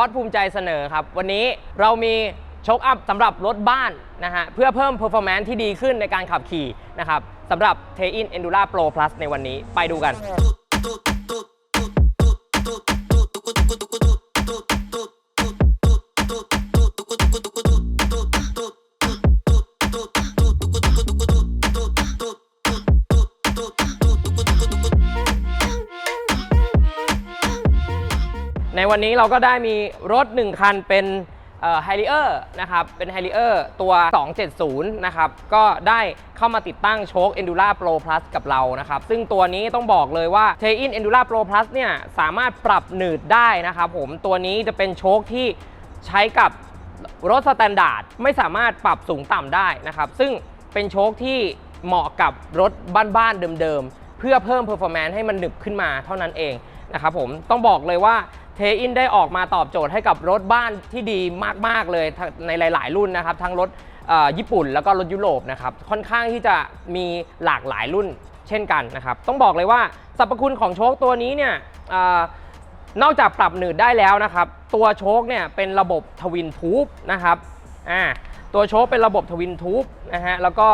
อร์ตภูมิใจเสนอครับ วันนี้เรามีโชคอัพสำหรับรถบ้านนะฮะเพื่อเพิ่ม performance ที่ดีขึ้นในการขับขี่นะครับสำหรับ t a i n Endura Pro Plus ในวันนี้ไปดูกัน ในวันนี้เราก็ได้มีรถ 1 คันเป็นไฮริเออร์นะครับ เป็นไฮริเออร์ตัว 270 นะครับ ก็ได้เข้ามาติดตั้งโชค Endura Pro Plus กับเรานะครับ ซึ่งตัวนี้ต้องบอกเลยว่า t a i n Endura Pro Plus เนี่ย สามารถปรับหนืดได้นะครับผม ตัวนี้จะเป็นโชคที่ใช้กับรถสแตนดาร์ดไม่สามารถปรับสูงต่ำได้นะครับ ซึ่งเป็นโชคที่เหมาะกับรถบ้านๆเดิมๆ เพื่อเพิ่ม performance ให้มันหนึบขึ้นมาเท่านั้นเองนะครับผม ต้องบอกเลยว่า เทอินได้ออกมาตอบโจทย์ให้กับรถบ้านที่ดีมาก ๆ เลยในหลาย ๆ รุ่นนะครับ ทั้งรถญี่ปุ่นแล้วก็รถยุโรปนะครับ ค่อนข้างที่จะมีหลากหลายรุ่นเช่นกันนะครับ ต้องบอกเลยว่าสรรพคุณของโชคตัวนี้เนี่ยอนอกจากปรับหนืดได้แล้วนะครับ ตัวโชคเนี่ยเป็นระบบทวินทูบนะครับอ่าตัวโชคเป็นระบบทวินทูบนะฮะแล้วก็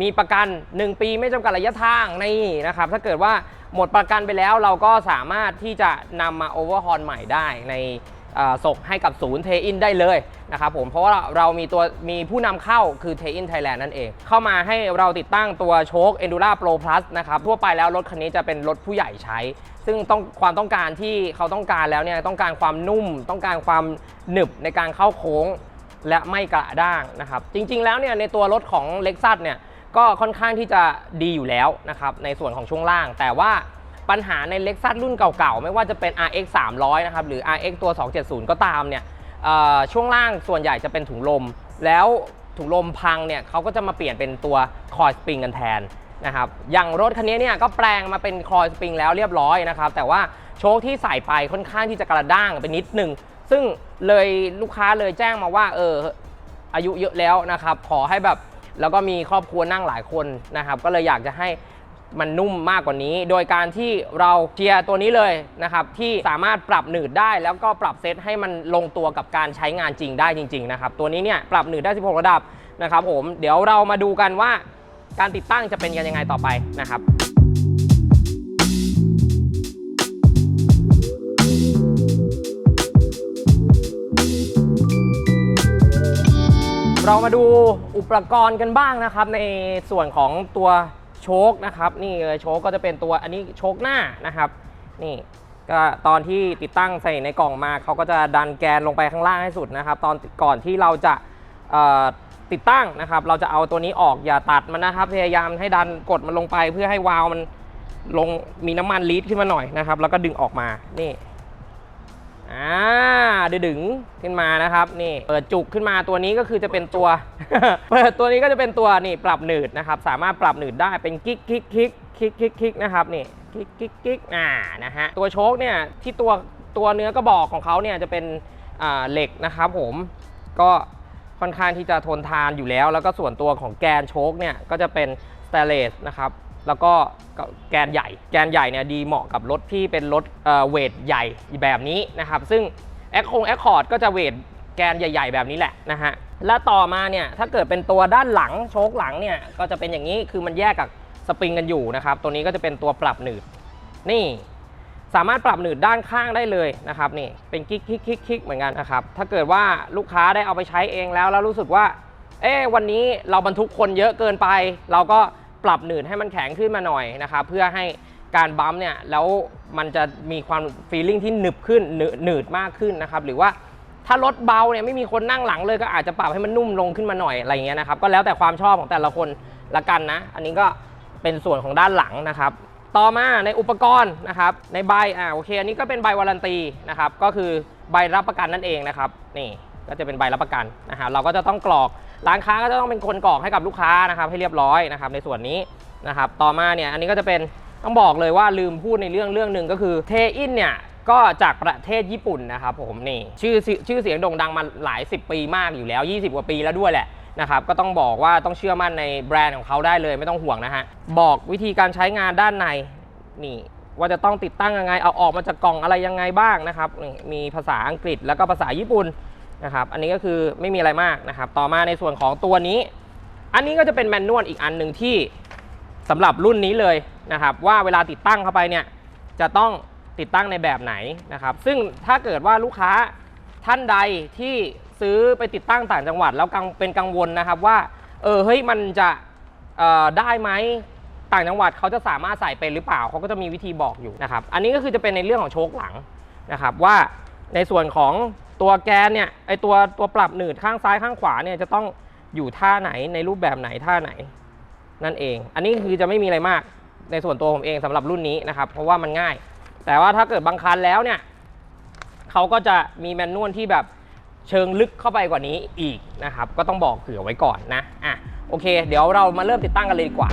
มีประกัน 1 ปีไม่จำกัดระยะทางนี่นะครับถ้าเกิดว่า หมดประกันไปแล้วเราก็สามารถที่จะนำมาโอเวอร์ฮอลใหม่ได้ในส่งให้กับศูนย์เทอินได้เลยนะครับผมเพราะว่าเรามีตัวมีผู้นำเข้าคือเทอินไทยแลนด์นั่นเอง เข้ามาให้เราติดตั้งตัวโชค Endura Pro Plus นะครับทั่วไปแล้วรถคันนี้จะเป็นรถผู้ใหญ่ใช้ ซึ่งต้องความต้องการที่เขาต้องการแล้วเนี่ยต้องการความนุ่ม ต้องการความหนึบในการเข้าโค้งและไม่กระด้างนะครับจริงๆแล้วเนี่ยในตัวรถของ l e x u s เนี่ย ก็ค่อนข้างที่จะดีอยู่แล้วนะครับในส่วนของช่วงล่าง แต่ว่าปัญหาใน l e x u s รุ่นเก่าๆ ไม่ว่าจะเป็น RX 300นะครับหรือ RX ตัว 270 ก็ตามเนี่ยช่วงล่างส่วนใหญ่จะเป็นถุงลม แล้วถุงลมพังเนี่ยเขาก็จะมาเปลี่ยนเป็นตัวคอยสปริงกันแทนนะครับอย่างรถคันนี้เนี่ยก็แปลงมาเป็นคอยสปริงแล้วเรียบร้อยนะครับแต่ว่าโชคที่ใส่ไปค่อนข้างที่จะกระด้างไปนิดนึง ซึ่งเลยลูกค้าเลยแจ้งมาว่าเอออายุเยอะแล้วนะครับขอให้แบบ แล้วก็มีครอบครัวนั่งหลายคนนะครับ ก็เลยอยากจะให้มันนุ่มมากกว่านี้ โดยการที่เราเชียร์ตัวนี้เลยนะครับ ที่สามารถปรับหนืดได้ แล้วก็ปรับเซตให้มันลงตัวกับการใช้งานจริงได้จริง ๆ นะครับ ตัวนี้เนี่ยปรับหนืดได้ 16 ระดับนะครับผมเดี๋ยวเรามาดูกันว่าการติดตั้งจะเป็นกันยังไงต่อไปนะครับ เรามาดูอุปกรณ์กันบ้างนะครับ ในส่วนของตัวโชคนะครับนี่เลยโชคก็จะเป็นตัวอันนี้โชคหน้านะครับ นี่ก็ตอนที่ติดตั้งใส่ในกล่องมาเขาก็จะดันแกนลงไปข้างล่างให้สุดนะครับ ตอนก่อนที่เราจะติดตั้งนะครับ เราจะเอาตัวนี้ออกอย่าตัดมันนะครับ พยายามให้ดันกดมันลงไปเพื่อให้วาล์วมันลงมีน้ำมันลีดขึ้นมาหน่อยนะครับ แล้วก็ดึงออกมานี่ อ่าดึงขึ้นมานะครับนี่เปิดจุกขึ้นมาตัวนี้ก็คือจะเป็นตัว เปิดตัวนี้ก็จะเป็นตัวนี่ปรับหนืดนะครับสามารถปรับหนืดได้เป็นกิ๊กกิ๊กกิ๊กกิ๊กกิ๊กกิ๊กนะครับนี่กิ๊กกิ๊กกิ๊กอ่านะฮะตัวโชคเนี่ยที่ตัวตัวเนื้อกระบอกของเขาเนี่ยจะเป็นอ่าเหล็กนะครับผมก็ค่อนข้างที่จะทนทานอยู่แล้ว แล้วก็ส่วนตัวของแกนโชคเนี่ยก็จะเป็นสเตเลสนะครับ แล้วก็แกนใหญ่ แกนใหญ่เนี่ยดีเหมาะกับรถที่เป็นรถเวทใหญ่แบบนี้นะครับ ซึ่งแอคคงแอคคอร์ดก็จะเวทแกนใหญ่ ๆ แบบนี้แหละนะฮะ และต่อมาเนี่ยถ้าเกิดเป็นตัวด้านหลังโชคหลังเนี่ยก็จะเป็นอย่างนี้คือมันแยกกับสปริงกันอยู่นะครับ ตัวนี้ก็จะเป็นตัวปรับหนืด นี่สามารถปรับหนืดด้านข้างได้เลยนะครับนี่เป็นคลิกคลิกคลิกคลิกเหมือนกันนะครับถ้าเกิดว่าลูกค้าได้เอาไปใช้เองแล้วแล้วรู้สึกว่า เอ๊ะวันนี้เราบรรทุกคนเยอะเกินไป เราก็ ปรับหนืดให้มันแข็งขึ้นมาหน่อยนะครับเพื่อให้การบัมป์เนี่ยแล้วมันจะมีความฟีลลิ่งที่หนึบขึ้นหนืดมากขึ้นนะครับหรือว่าถ้ารถเบาเนี่ยไม่มีคนนั่งหลังเลยก็อาจจะปรับให้มันนุ่มลงขึ้นมาหน่อยอะไรเงี้ยนะครับก็แล้วแต่ความชอบของแต่ละคนละกันนะ อันนี้ก็เป็นส่วนของด้านหลังนะครับ ต่อมาในอุปกรณ์นะครับในใบอ่าโอเคอันนี้ก็เป็นใบวารันตีนะครับก็คือใบรับประกันนั่นเองนะครับนี่ ก็จะเป็นใบรับประกันนะฮะเราก็จะต้องกรอกร้านค้าก็จะต้องเป็นคนกรอกให้กับลูกค้านะครับให้เรียบร้อยนะครับในส่วนนี้นะครับต่อมาเนี่ยอันนี้ก็จะเป็นต้องบอกเลยว่าลืมพูดในเรื่องเรื่องหนึ่งก็คือเทอินเนี่ยก็จากประเทศญี่ปุ่นนะครับผมนี่ชื่อชื่อเสียงโด่งดังมาหลาย 10 ปีมากอยู่แล้ว 20 กว่าปีแล้วด้วยแหละนะครับก็ต้องบอกว่าต้องเชื่อมั่นในแบรนด์ของเขาได้เลยไม่ต้องห่วงนะฮะบอกวิธีการใช้งานด้านในนี่ว่าจะต้องติดตั้งยังไงเอาออกมาจากกล่องอะไรยังไงบ้างนะครับนี่มีภาษาอังกฤษแล้วก็ภาษาญี่ปุ่น นะครับ อันนี้ก็คือไม่มีอะไรมากนะครับ ต่อมาในส่วนของตัวนี้ อันนี้ก็จะเป็นแมนนวลอีกอันหนึ่งที่สำหรับรุ่นนี้เลยนะครับ ว่าเวลาติดตั้งเข้าไปเนี่ยจะต้องติดตั้งในแบบไหนนะครับ ซึ่งถ้าเกิดว่าลูกค้าท่านใดที่ซื้อไปติดตั้งต่างจังหวัด แล้วกังเป็นกังวลนะครับว่า เออเฮ้ยมันจะได้ไหมต่างจังหวัดเขาจะสามารถใส่เป็นหรือเปล่าเขาก็จะมีวิธีบอกอยู่นะครับ อันนี้ก็คือจะเป็นในเรื่องของโชคหลังนะครับ ว่าในส่วนของ ตัวแกนเนี่ยไอตัวตัวปรับหนืดข้างซ้ายข้างขวาเนี่ยจะต้องอยู่ท่าไหนในรูปแบบไหนท่าไหน นั่นเอง อันนี้คือจะไม่มีอะไรมากในส่วนตัวผมเองสำหรับรุ่นนี้นะครับ เพราะว่ามันง่าย แต่ว่าถ้าเกิดบางคันแล้วเนี่ยเขาก็จะมีแมนนวลที่แบบเชิงลึกเข้าไปกว่านี้อีกนะครับ ก็ต้องบอกเผื่อไว้ก่อนนะอะโอเค เดี๋ยวเรามาเริ่มติดตั้งกันเลยดีกว่า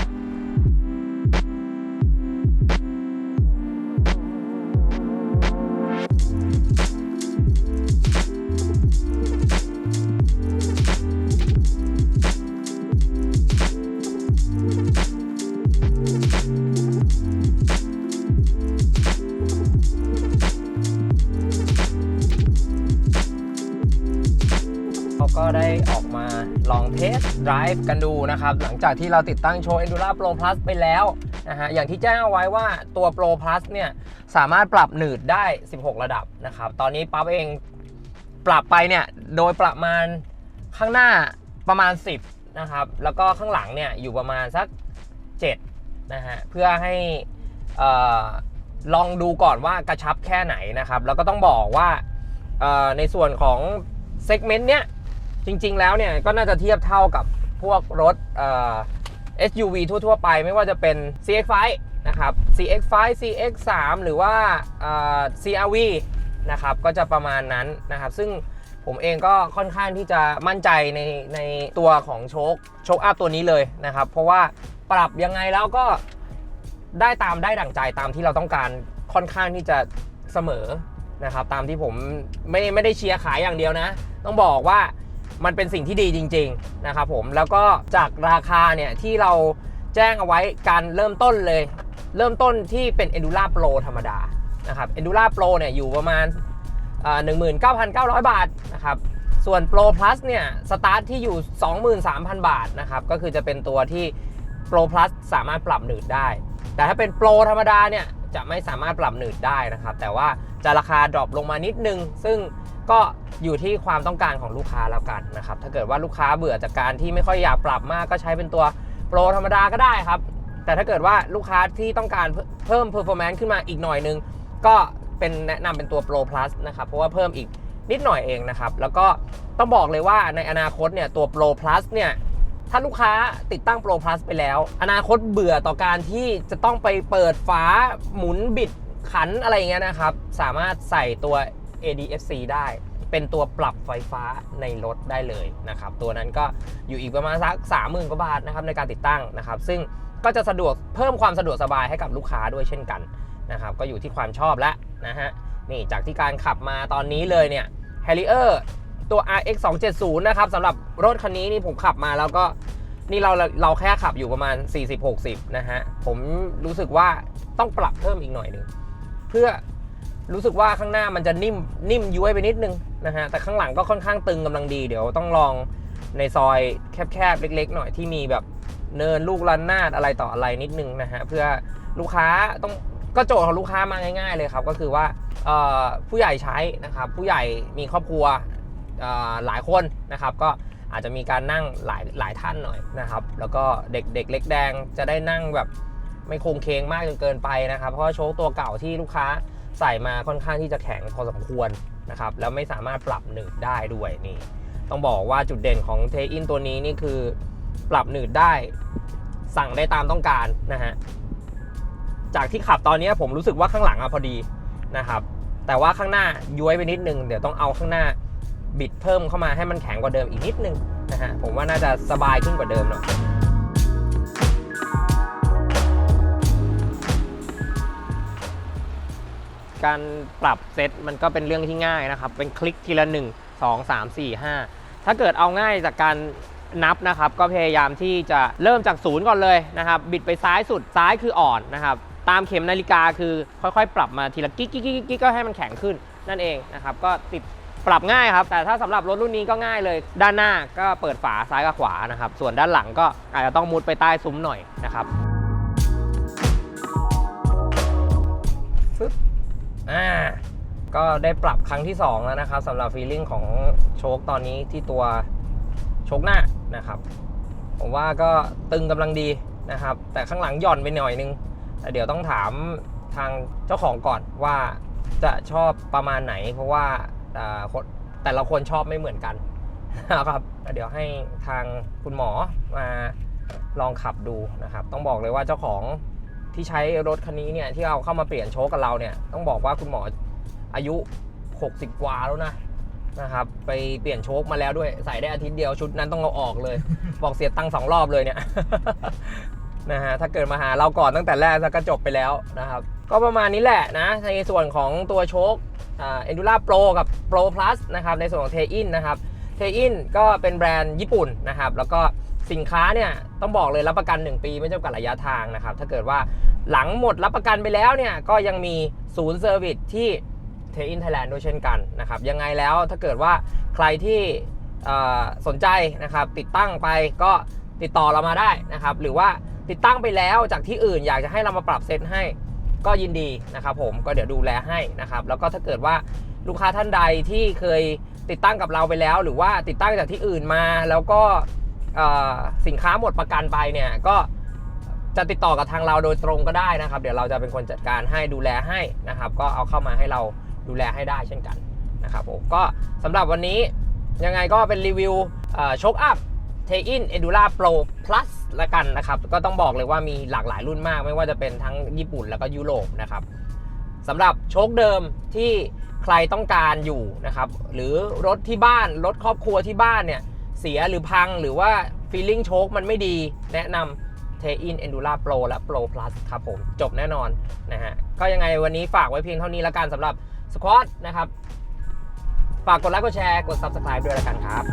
ก็ได้ออกมาลองเทสไดรฟ์กันดูนะครับ หลังจากที่เราติดตั้งโชว์ Endura Pro Plus ไปแล้วนะฮะอย่างที่แจ้งเอาไว้ว่าตัว Pro Plus เนี่ยสามารถปรับหนืดได้ 16 ระดับนะครับ ตอนนี้ปั๊บเองปรับไปเนี่ยโดยประมาณข้างหน้าประมาณ 10นะครับแล้วก็ข้างหลังเนี่ยอยู่ประมาณสัก7นะฮะเพื่อให้เอ่อลองดูก่อนว่ากระชับแค่ไหนนะครับ แล้วก็ต้องบอกว่าในส่วนของเซกเมนต์เนี้ย จริง ๆ แล้วเนี่ยก็น่าจะเทียบเท่ากับพวกรถเอ่อ SUV ทั่ว ๆ ไปไม่ว่าจะเป็น CX5 นะครับ CX5 CX3 หรือว่าเอ่อ CRV นะครับก็จะประมาณนั้นนะครับ ซึ่งผมเองก็ค่อนข้างที่จะมั่นใจในในตัวของโชคโชคอัพตัวนี้เลยนะครับ เพราะว่าปรับยังไงแล้วก็ได้ตามได้ดั่งใจตามที่เราต้องการค่อนข้างที่จะเสมอนะครับ ตามที่ผมไม่ไม่ได้เชียร์ขายอย่างเดียวนะ ต้องบอกว่า มันเป็นสิ่งที่ดีจริง ๆ นะครับผมแล้วก็จากราคาเนี่ยที่เราแจ้งเอาไว้การเริ่มต้นเลย เริ่มต้นที่เป็น Endura Pro ธรรมดานะครับ Endura Pro เนี่ยอยู่ประมาณเอ่อ19,900 บาทนะครับส่วน Pro Plus เนี่ยสตาร์ทที่อยู่ 23,000 บาทนะครับก็คือจะเป็นตัวที่ Pro Plus สามารถปรับหนืดได้ แต่ถ้าเป็น Pro ธรรมดาเนี่ยจะไม่สามารถปรับหนืดได้นะครับ แต่ว่าจะราคาดรอปลงมานิดนึง ซึ่ง ก็อยู่ที่ความต้องการของลูกค้าแล้วกันนะครับถ้าเกิดว่าลูกค้าเบื่อจากการที่ไม่ค่อยอยากปรับมากก็ใช้เป็นตัว Pro ธรรมดาก็ได้ครับ แต่ถ้าเกิดว่าลูกค้าที่ต้องการเพิ่ม performance ขึ้นมาอีกหน่อยนึง ก็เป็นแนะนำเป็นตัว Pro Plus นะครับเพราะว่าเพิ่มอีกนิดหน่อยเองนะครับ แล้วก็ต้องบอกเลยว่าในอนาคตเนี่ยตัว Pro Plus เนี่ยถ้าลูกค้าติดตั้ง Pro Plus ไปแล้ว อนาคตเบื่อต่อการที่จะต้องไปเปิดฝาหมุนบิดขันอะไรเงี้ยนะครับ สามารถใส่ตัว ADFC ได้ เป็นตัวปรับไฟฟ้าในรถได้เลยนะครับ ตัวนั้นก็อยู่อีกประมาณสัก30,000กว่าบาทนะครับในการติดตั้งนะครับ ซึ่งก็จะสะดวกเพิ่มความสะดวกสบายให้กับลูกค้าด้วยเช่นกันนะครับ ก็อยู่ที่ความชอบแล้วนะฮะนี่จากที่การขับมาตอนนี้เลยเนี่ย Harrier ตัว RX 270นะครับสำหรับรถคันนี้นี่ผมขับมาแล้วก็นี่เราเราแค่ขับอยู่ประมาณ 40-60 นะฮะ ผมรู้สึกว่าต้องปรับเพิ่มอีกหน่อยหนึ่งเพื่อ รู้สึกว่าข้างหน้ามันจะนิ่มนิ่มย้วยไปนิดนึงนะฮะแต่ข้างหลังก็ค่อนข้างตึงกำลังดีเดี๋ยวต้องลองในซอยแคบๆเล็ก ๆ หน่อยที่มีแบบเนินลูกลันนาดอะไรต่ออะไรนิดนึงนะฮะเพื่อลูกค้าต้องก็โจทย์ของลูกค้ามาง่าย ๆ เลยครับ ก็คือว่าผู้ใหญ่ใช้นะครับผู้ใหญ่มีครอบครัวหลายคนนะครับ ก็อาจจะมีการนั่งหลายหลายท่านหน่อยนะครับ แล้วก็เด็กเด็กเล็กแดงจะได้นั่งแบบไม่โคงเคงมากจนเกินไปนะครับ เพราะโชคตัวเก่าที่ลูกค้า ใส่มาค่อนข้างที่จะแข็งพอสมควรนะครับแล้วไม่สามารถปรับหนืดได้ด้วยนี่ต้องบอกว่าจุดเด่นของเทอินตัวนี้นี่คือปรับหนืดได้สั่งได้ตามต้องการนะฮะจากที่ขับตอนนี้ผมรู้สึกว่าข้างหลังอะพอดีนะครับแต่ว่าข้างหน้าย้วยไปนิดนึง เดี๋ยวต้องเอาข้างหน้าบิดเพิ่มเข้ามาให้มันแข็งกว่าเดิมอีกนิดนึงนะฮะผมว่าน่าจะสบายขึ้นกว่าเดิมหน่อย การปรับเซตมันก็เป็นเรื่องที่ง่ายนะครับ เป็นคลิกทีละ 1 2 3 4 5 ถ้าเกิดเอาง่ายจากการนับนะครับ ก็พยายามที่จะเริ่มจากศูนย์ก่อนเลยนะครับ บิดไปซ้ายสุดซ้ายคืออ่อนนะครับตามเข็มนาฬิกาคือค่อยๆ ปรับมาทีละกิ๊กกิ๊กกิ๊กก็ให้มันแข็งขึ้นนั่นเองนะครับก็ติดปรับง่ายครับ แต่ถ้าสำหรับรถรุ่นนี้ก็ง่ายเลย ด้านหน้าก็เปิดฝาซ้ายกับขวานะครับ ส่วนด้านหลังก็อาจจะต้องมุดไปใต้ซุ้มหน่อยนะครับฟึบ อ่าก็ได้ปรับครั้งที่ 2 แล้วนะครับสำหรับฟีลลิ่งของโชคตอนนี้ที่ตัวโชคหน้านะครับ ผมว่าก็ตึงกำลังดีนะครับ แต่ข้างหลังหย่อนไปหน่อยนึงแต่เดี๋ยวต้องถามทางเจ้าของก่อนว่าจะชอบประมาณไหน เพราะว่าอ่แต่ละคนชอบไม่เหมือนกันนะครับเดี๋ยวให้ทางคุณหมอมาลองขับดูนะครับ ต้องบอกเลยว่าเจ้าของ ที่ใช้รถคันนี้เนี่ยที่เอาเข้ามาเปลี่ยนโชคกับเราเนี่ยต้องบอกว่าคุณหมออายุ 60 กว่าแล้วนะนะครับไปเปลี่ยนโชคมาแล้วด้วยใส่ได้อาทิตย์เดียวชุดนั้นต้องเอาออกเลย บอกเสียตังค์สองรอบเลยเนี่ยนะฮะถ้าเกิดมาหาเราก่อนตั้งแต่แรกก็จบไปแล้วนะครับ ก็ประมาณนี้แหละนะในส่วนของตัวโชคอ่า Endura Pro กับ Pro Plus นะครับในส่วนของเทอินนะครับเทอินก็เป็นแบรนด์ญี่ปุ่นนะครับแล้วก็ สินค้าเนี่ยต้องบอกเลยรับประกัน 1 ปีไม่จำกัดระยะทางนะครับ ถ้าเกิดว่าหลังหมดรับประกันไปแล้วเนี่ยก็ยังมีศูนย์เซอร์วิสที่เทอินไทยแลนด์ด้วยเช่นกันนะครับยังไงแล้วถ้าเกิดว่าใครที่สนใจนะครับติดตั้งไปก็ติดต่อเรามาได้นะครับหรือว่าติดตั้งไปแล้วจากที่อื่นอยากจะให้เรามาปรับเซตให้ก็ยินดีนะครับผมก็เดี๋ยวดูแลให้นะครับแล้วก็ถ้าเกิดว่าลูกค้าท่านใดที่เคยติดตั้งกับเราไปแล้ว หรือว่าติดตั้งจากที่อื่นมาแล้วก็ สินค้าหมดประกันไปเนี่ยก็จะติดต่อกับทางเราโดยตรงก็ได้นะครับ เดี๋ยวเราจะเป็นคนจัดการให้ดูแลให้นะครับ ก็เอาเข้ามาให้เราดูแลให้ได้เช่นกันนะครับผมก็สำหรับวันนี้ยังไงก็เป็นรีวิวโชคอัพเทอิน Endura Pro Plus ละกันนะครับ ก็ต้องบอกเลยว่ามีหลากหลายรุ่นมาก ไม่ว่าจะเป็นทั้งญี่ปุ่นแล้วก็ยุโรปนะครับสำหรับโชคเดิมที่ใครต้องการอยู่นะครับ หรือรถที่บ้าน รถครอบครัวที่บ้านเนี่ย เสียหรือพังหรือว่าฟีลลิ่งโชคมันไม่ดี แนะนำเทอินเอนดูราโปรและโปรพลัสครับผม จบแน่นอนนะฮะ ก็ยังไงวันนี้ฝากไว้เพียงเท่านี้ละกันสำหรับสควอตนะครับ ฝากกดไลค์กดแชร์กด Subscribe ด้วยละกันครับ